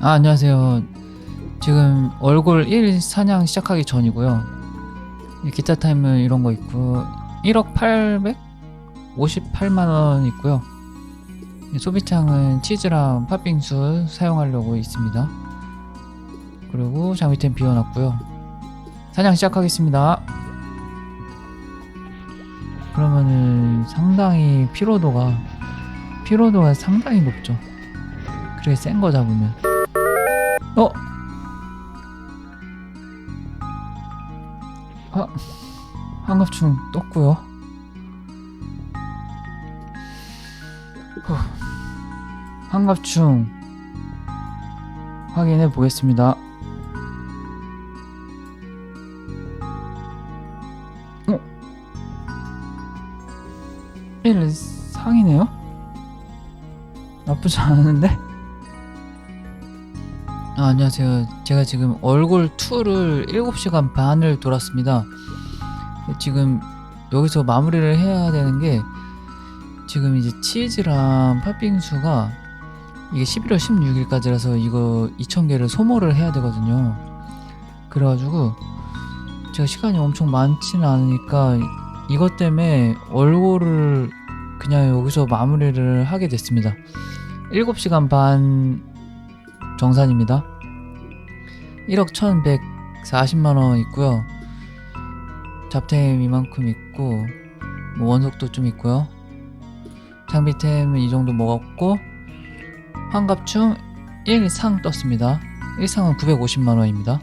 아, 안녕하세요. 지금 얼굴 1 사냥 시작하기 전이고요. 이 기타 타임은 이런 거 있고 1억 858만 원 있고요. 이 소비창은 치즈랑 팥빙수 사용하려고 있습니다. 그리고 장비템 비워놨고요. 사냥 시작하겠습니다. 그러면은 상당히 피로도가 피로도가 상당히 높죠. 그래 센거 잡으면. 어? 아, 한갑충 떴고요. 후. 한갑충 확인해 보겠습니다. 어? 1 상이네요? 나쁘지 않은데? 아, 안녕하세요. 제가 지금 얼굴 2를 7시간 반을 돌았습니다. 지금 여기서 마무리를 해야 되는 게 지금 이제 치즈랑 팥빙수가 이게 11월 16일까지라서 이거 2,000개를 소모를 해야 되거든요. 그래가지고 제가 시간이 엄청 많지는 않으니까 이것 때문에 얼굴을 그냥 여기서 마무리를 하게 됐습니다. 7시간 반 정산입니다. 1억 1140만 원 있고요. 잡템 이만큼 있고 뭐 원석도 좀 있고요. 장비템은 이 정도 먹었고 환갑충 1상 떴습니다. 1상은 950만 원입니다.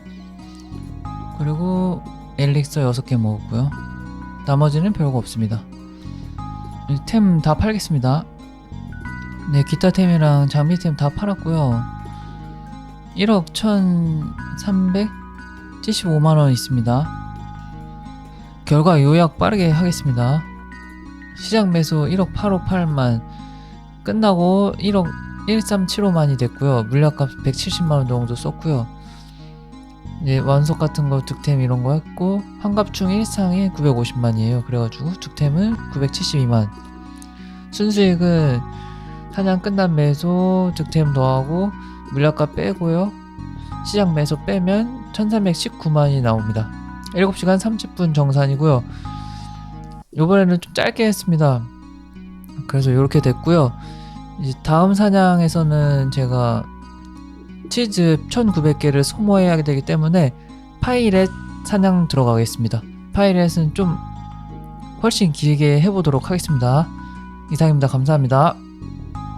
그리고 엘릭서 6개 먹었고요. 나머지는 별거 없습니다. 템 다 팔겠습니다. 네, 기타 템이랑 장비템 다 팔았고요. 1억 1,375만원 있습니다. 결과 요약 빠르게 하겠습니다. 시장 매수 1억 858만 끝나고 1억 1375만이 됐고요. 물약값 170만원 정도 썼고요. 이제 완속 같은 거 득템 이런 거 했고 환갑충 1상이 950만이에요. 그래가지고 득템은 972만 순수익은 사냥 끝난 매수 득템 더하고 물약값 빼고요. 시장 매수 빼면 1319만이 나옵니다. 7시간 30분 정산이고요. 요번에는 좀 짧게 했습니다. 그래서 이렇게 됐고요. 이제 다음 사냥에서는 제가 치즈 1900개를 소모해야 되기 때문에 파이렛 사냥 들어가겠습니다. 파이렛은 좀 훨씬 길게 해보도록 하겠습니다. 이상입니다. 감사합니다.